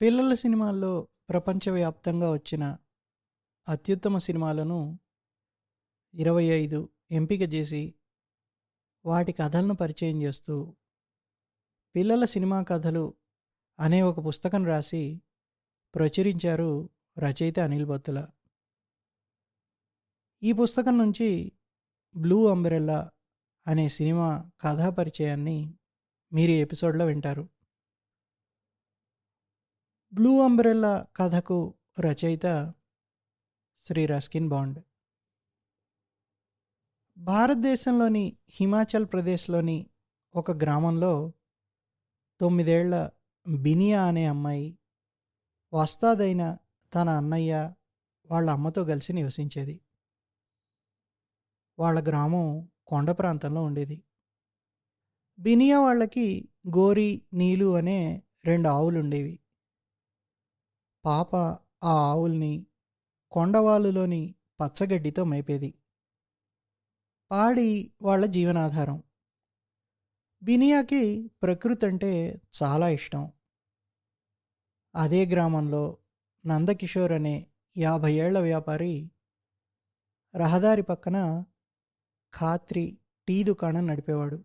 పిల్లల సినిమాల్లో ప్రపంచవ్యాప్తంగా వచ్చిన అత్యుత్తమ సినిమాలను ఇరవై ఐదు ఎంపిక చేసి వాటి కథలను పరిచయం చేస్తూ పిల్లల సినిమా కథలు అనే ఒక పుస్తకం రాసి ప్రచురించారు రచయిత అనిల్ బొత్తుల. ఈ పుస్తకం నుంచి బ్లూ అంబ్రెల్లా అనే సినిమా కథా పరిచయాన్ని మీరు ఎపిసోడ్లో వింటారు. బ్లూ అంబ్రెల్లా కథకు రచయిత శ్రీ రస్కిన్ బాండ్. భారతదేశంలోని హిమాచల్ ప్రదేశ్లోని ఒక గ్రామంలో తొమ్మిదేళ్ళ బినియా అనే అమ్మాయి వస్తాదైన తన అన్నయ్య వాళ్ళ అమ్మతో కలిసి నివసించేది. వాళ్ళ గ్రామం కొండ ప్రాంతంలో ఉండేది. బినియా వాళ్ళకి గోరి నీలు అనే రెండు ఆవులు ఉండేవి పాప ఆ ఆవుల్ని కొండవాలులోని పచ్చగడ్డితో మేపేది. పాడి వాళ్ళ జీవనాధారం. బినియాకి ప్రకృతి అంటే చాలా ఇష్టం. అదే గ్రామంలో నందకిషోర్ అనే యాభై ఏళ్ళ వ్యాపారి రహదారి పక్కన ఖాత్రి టీ దుకాణం నడిపేవాడు.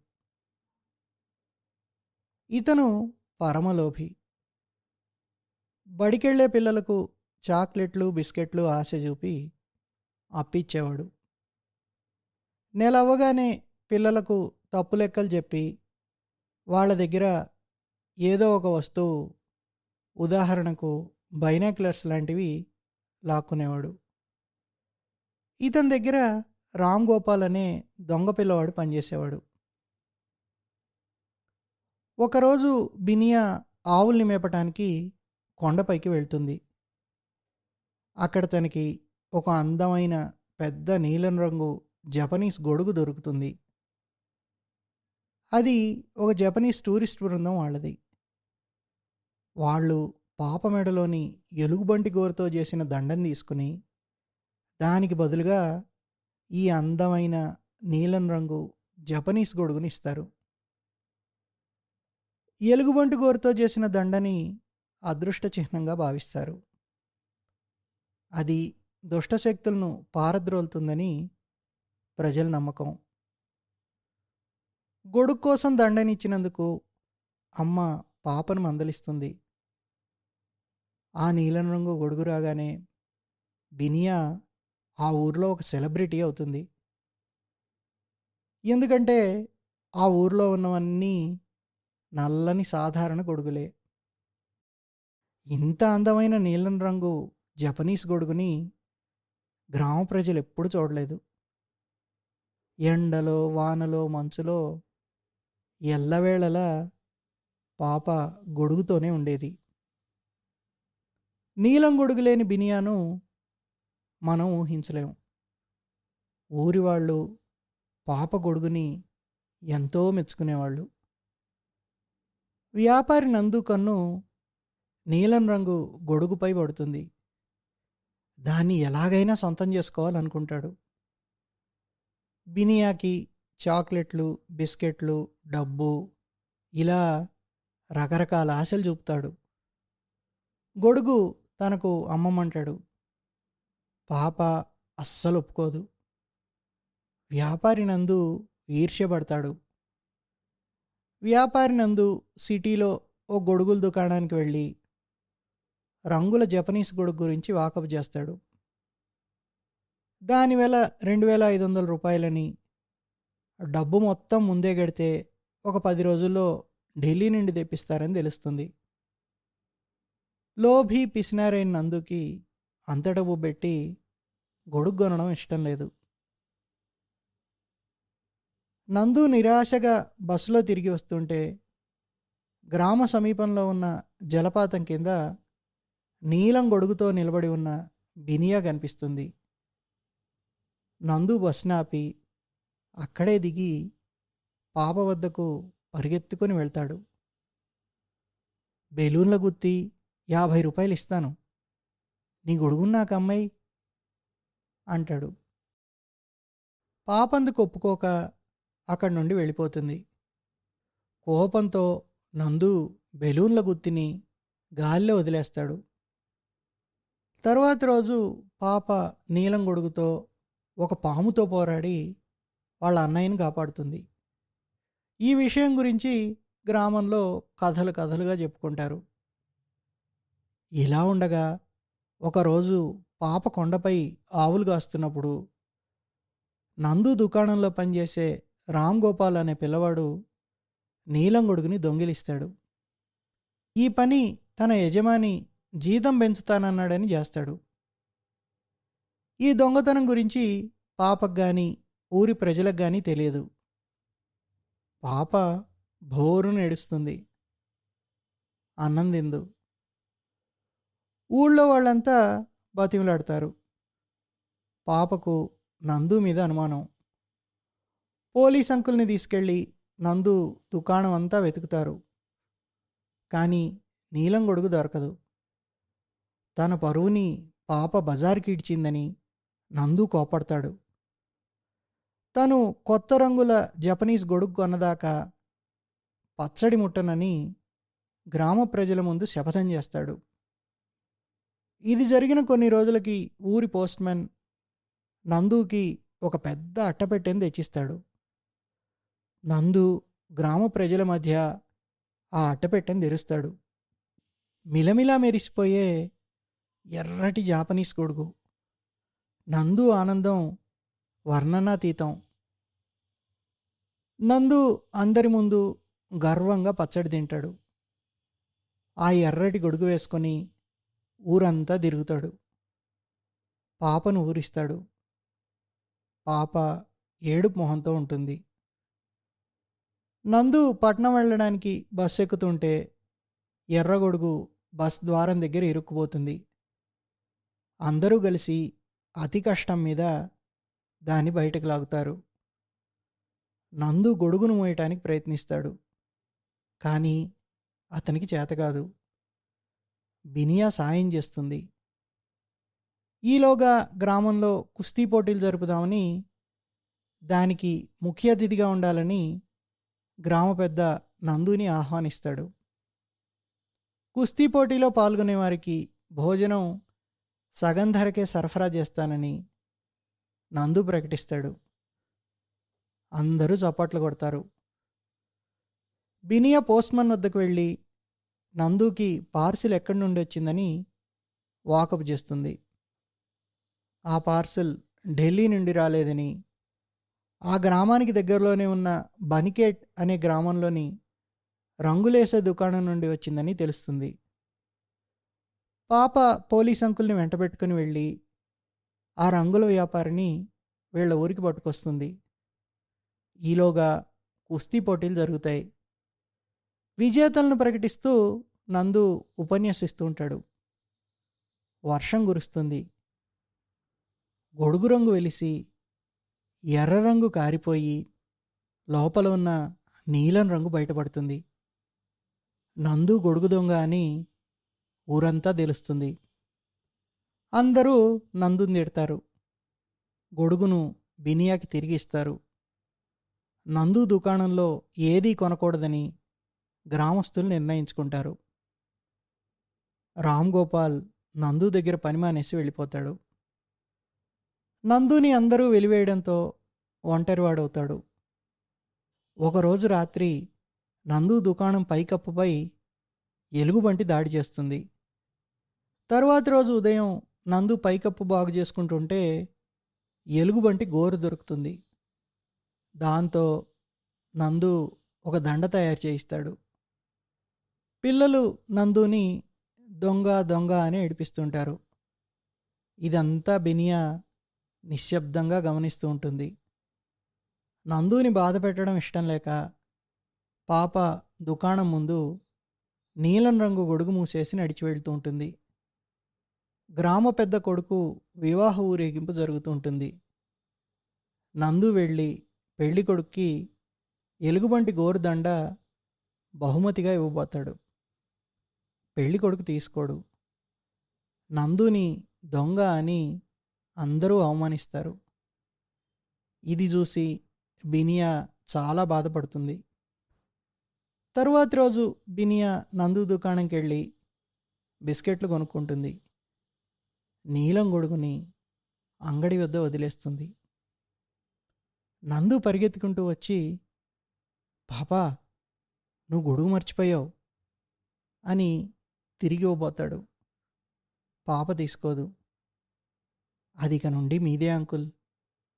ఇతను పరమలోభి. బడికెళ్ళే పిల్లలకు చాక్లెట్లు బిస్కెట్లు ఆశ చూపి అప్పిచ్చేవాడు. నెల అవ్వగానే పిల్లలకు తప్పు లెక్కలు చెప్పి వాళ్ళ దగ్గర ఏదో ఒక వస్తువు ఉదాహరణకు బైనాక్యులర్స్ లాంటివి లాక్కునేవాడు. ఇతని దగ్గర రామ్ గోపాల్ అనే దొంగ పిల్లవాడు పనిచేసేవాడు. ఒకరోజు బినియా ఆవుల్ని మేపటానికి కొండపైకి వెళ్తుంది. అక్కడ తనకి ఒక అందమైన పెద్ద నీలం రంగు జపనీస్ గొడుగు దొరుకుతుంది. అది ఒక జపనీస్ టూరిస్ట్ బృందం వాళ్ళది. వాళ్ళు పాప మెడలోని ఎలుగుబంటి గోరుతో చేసిన దండం తీసుకుని దానికి బదులుగా ఈ అందమైన నీలం రంగు జపనీస్ గొడుగుని ఇస్తారు. ఎలుగుబంటి గోరుతో చేసిన దండని అదృష్ట చిహ్నంగా భావిస్తారు. అది దుష్టశక్తులను పారద్రోలుతుందని ప్రజల నమ్మకం. గొడుగు కోసం దండనిచ్చినందుకు అమ్మ పాపను మందలిస్తుంది. ఆ నీలం రంగు గొడుగు రాగానే బినియా ఆ ఊర్లో ఒక సెలబ్రిటీ అవుతుంది. ఎందుకంటే ఆ ఊర్లో ఉన్నవన్నీ నల్లని సాధారణ గొడుగులే. ఇంత అందమైన నీలం రంగు జపనీస్ గొడుగుని గ్రామ ప్రజలు ఎప్పుడు చూడలేదు. ఎండలో వానలో మంచులో ఎల్లవేళలా పాప గొడుగుతోనే ఉండేది. నీలం గొడుగు లేని బినియాను మనం ఊహించలేము. ఊరి వాళ్ళు పాప గొడుగుని ఎంతో మెచ్చుకునేవాళ్ళు. వ్యాపారి నందు కన్ను నీలం రంగు గొడుగుపై పడుతుంది. దాన్ని ఎలాగైనా సొంతం చేసుకోవాలనుకుంటాడు. బినియాకి చాక్లెట్లు బిస్కెట్లు డబ్బు ఇలా రకరకాల ఆశలు చూపుతాడు. గొడుగు తనకు అమ్మమంటాడు. పాప అస్సలు ఒప్పుకోదు. వ్యాపారి నందు ఈర్ష్యపడతాడు. వ్యాపారి నందు సిటీలో ఓ గొడుగుల దుకాణానికి వెళ్ళి రంగుల జపనీస్ గొడుగు గురించి వాకప్ చేస్తాడు. దానివల రెండు వేల ఐదు వందల రూపాయలని డబ్బు మొత్తం ముందే గడితే ఒక పది రోజుల్లో ఢిల్లీ నుండి తెప్పిస్తారని తెలుస్తుంది. లోభి పిసినారైన నందుకి అంత డబ్బు పెట్టి గొడుగు కొనడం ఇష్టం లేదు. నందు నిరాశగా బస్సులో తిరిగి వస్తుంటే గ్రామ సమీపంలో ఉన్న జలపాతం కింద నీలం గొడుగుతో నిలబడి ఉన్న బినియా కనిపిస్తుంది. నందు బస్నాపి అక్కడే దిగి పాప వద్దకు పరిగెత్తుకొని వెళ్తాడు. బెలూన్ల గుత్తి యాభై రూపాయలు ఇస్తాను. నీ గొడుగున్నాక అమ్మాయి అంటాడు. పాపందుకు ఒప్పుకోక అక్కడి నుండి వెళ్ళిపోతుంది. కోపంతో నందు బెలూన్ల గుత్తిని గాలిలో వదిలేస్తాడు. తర్వాత రోజు పాప నీలం గొడుగుతో ఒక పాముతో పోరాడి వాళ్ళ అన్నయ్యని కాపాడుతుంది. ఈ విషయం గురించి గ్రామంలో కథలు కథలుగా చెప్పుకుంటారు. ఇలా ఉండగా ఒకరోజు పాప కొండపై ఆవులు కాస్తున్నప్పుడు నందు దుకాణంలో పనిచేసే రామ్ గోపాల్ అనే పిల్లవాడు నీలం గొడుగుని దొంగిలిస్తాడు. ఈ పని తన యజమాని జీతం పెంచుతానన్నాడని చేస్తాడు. ఈ దొంగతనం గురించి పాపకు కానీ ఊరి ప్రజలకు కానీ తెలియదు. పాప భోరును ఏడుస్తుంది. అన్నందిందు ఊళ్ళో వాళ్ళంతా బతిమలాడతారు. పాపకు నందు మీద అనుమానం. పోలీస్ అంకుల్ని తీసుకెళ్ళి నందు దుకాణం అంతా వెతుకుతారు. కానీ నీలం గొడుగు దొరకదు. తన పరువుని పాప బజార్కి ఇడ్చిందని నందు కోపడతాడు. తను కొత్త రంగుల జపనీస్ గొడుగు కొన్నదాకా పచ్చడి ముట్టనని గ్రామ ప్రజల ముందు శపథం చేస్తాడు. ఇది జరిగిన కొన్ని రోజులకి ఊరి పోస్ట్మెన్ నందుకి ఒక పెద్ద అట్టపెట్టెని తెచ్చిస్తాడు. నందు గ్రామ ప్రజల మధ్య ఆ అట్టపెట్టెని తెరుస్తాడు. మిలమిలా మెరిసిపోయే ఎర్రటి జాపనీస్ గొడుగు నందు ఆనందం వర్ణనాతీతం. నందు అందరి ముందు గర్వంగా పచ్చడి తింటాడు. ఆ ఎర్రటి గొడుగు వేసుకొని ఊరంతా తిరుగుతాడు. పాపను ఊరిస్తాడు. పాప ఏడుపు మొహంతో ఉంటుంది. నందు పట్నం వెళ్ళడానికి బస్సు ఎక్కుతుంటే ఎర్రగొడుగు బస్ ద్వారం దగ్గర ఇరుక్కుపోతుంది. అందరూ కలిసి అతి కష్టం మీద దాన్ని బయటకు లాగుతారు. నందు గొడుగును మోయటానికి ప్రయత్నిస్తాడు. కానీ అతనికి చేత కాదు. బినియా సాయం చేస్తుంది. ఈలోగా గ్రామంలో కుస్తీ పోటీలు జరుపుదామని దానికి ముఖ్య అతిథిగా ఉండాలని గ్రామ పెద్ద నందుని ఆహ్వానిస్తాడు. కుస్తీ పోటీలో పాల్గొనే వారికి భోజనం సగం ధరకే సరఫరా చేస్తానని నందు ప్రకటిస్తాడు. అందరూ చప్పట్లు కొడతారు. బినియా పోస్ట్మన్ వద్దకు వెళ్ళి నందుకి పార్సిల్ ఎక్కడి నుండి వచ్చిందని వాకప్ చేస్తుంది. ఆ పార్సిల్ ఢిల్లీ నుండి రాలేదని ఆ గ్రామానికి దగ్గరలోనే ఉన్న బనికేట్ అనే గ్రామంలోని రంగులేసే దుకాణం నుండి వచ్చిందని తెలుస్తుంది. పాప పోలీస్ అంకుల్ని వెంటబెట్టుకుని వెళ్ళి ఆ రంగుల వ్యాపారిని వీళ్ళ ఊరికి పట్టుకొస్తుంది. ఈలోగా కుస్తీ పోటీలు జరుగుతాయి. విజేతలను ప్రకటిస్తూ నందు ఉపన్యాసిస్తూ ఉంటాడు. వర్షం కురుస్తుంది. గొడుగు రంగు వెలిసి ఎర్ర రంగు కారిపోయి లోపల ఉన్న నీలం రంగు బయటపడుతుంది. నందు గొడుగు దొంగ అని ఊరంతా తెలుస్తుంది. అందరూ నందుని తిడతారు గొడుగును బినియాకి తిరిగి ఇస్తారు నందు దుకాణంలో ఏదీ కొనకూడదని గ్రామస్తులు నిర్ణయించుకుంటారు. రామ్ గోపాల్ నందు దగ్గర పని మానేసి వెళ్ళిపోతాడు. నందుని అందరూ వెలివేయడంతో ఒంటరివాడవుతాడు. ఒకరోజు రాత్రి నందు దుకాణం పైకప్పుపై ఎలుగుబంటి దాడి చేస్తుంది. తర్వాత రోజు ఉదయం నందు పైకప్పు బాగు చేసుకుంటుంటే ఎలుగుబంటి గోరు దొరుకుతుంది. దాంతో నందు ఒక దండ తయారు చేయిస్తాడు. పిల్లలు నందుని దొంగ దొంగ అని ఏడిపిస్తుంటారు. ఇదంతా బినియా నిశ్శబ్దంగా గమనిస్తూ ఉంటుంది. నందుని బాధ పెట్టడం ఇష్టం లేక పాప దుకాణం ముందు నీలం రంగు గొడుగు మూసేసి నడిచి వెళ్తూ ఉంటుంది. గ్రామ పెద్ద కొడుకు వివాహ ఊరేగింపు జరుగుతూ ఉంటుంది నందు వెళ్ళి పెళ్ళి కొడుక్కి ఎలుగుబంటి గోరుదండ బహుమతిగా ఇవ్వబోతాడు. పెళ్ళి కొడుకు తీసుకోడు. నందుని దొంగ అని అందరూ అవమానిస్తారు. ఇది చూసి బినియా చాలా బాధపడుతుంది. తరువాతి రోజు బినియా నందు దుకాణంకి వెళ్ళి బిస్కెట్లు కొనుక్కుంటుంది. నీలం గొడుగుని అంగడి వద్ద వదిలేస్తుంది. నందు పరిగెత్తుకుంటూ వచ్చి పాపా నువ్వు గొడుగు మర్చిపోయావు అని తిరిగి ఇవ్వబోతాడు. పాప తీసుకోదు. అది ఇక నుండి మీదే అంకుల్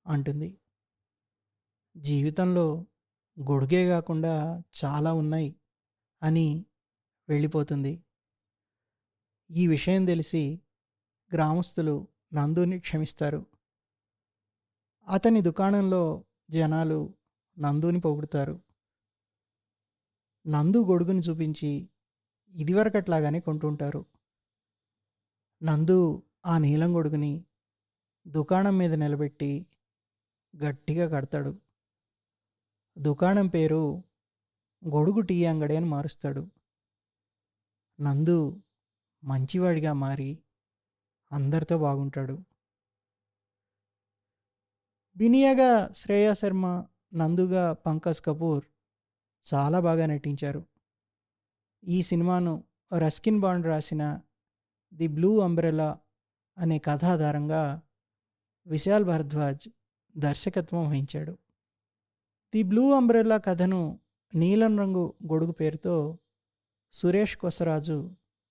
అంటుంది. జీవితంలో గొడుగే కాకుండా చాలా ఉన్నాయి అని వెళ్ళిపోతుంది. ఈ విషయం తెలిసి గ్రామస్తులు నందుని క్షమిస్తారు. అతని దుకాణంలో జనాలు నందుని పొగుడుతారు. నందు గొడుగుని చూపించి ఇదివరకట్లాగానే కొంటుంటారు. నందు ఆ నీలం గొడుగుని దుకాణం మీద నిలబెట్టి గట్టిగా కడతాడు. దుకాణం పేరు గొడుగు టీ అంగడి అని మారుస్తాడు. నందు మంచివాడిగా మారి అందరితో బాగుంటాడు. బినియాగా శ్రేయా శర్మ నందుగా పంకజ్ కపూర్ చాలా బాగా నటించారు. ఈ సినిమాను రస్కిన్ బాండ్ రాసిన ది బ్లూ అంబ్రెలా అనే కథాధారంగా విశాల్ భరద్వాజ్ దర్శకత్వం వహించాడు. ది బ్లూ అంబ్రెల్లా కథను నీలం రంగు గొడుగు పేరుతో సురేష్ కొసరాజు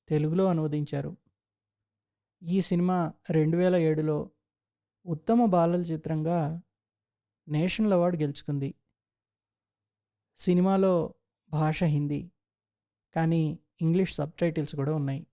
తెలుగులో అనువదించారు. ఈ సినిమా రెండు వేల ఏడులో ఉత్తమ బాలల చిత్రంగా నేషనల్ అవార్డు గెలుచుకుంది. సినిమాలో భాష హిందీ కానీ ఇంగ్లీష్ సబ్ టైటిల్స్ కూడా ఉన్నాయి.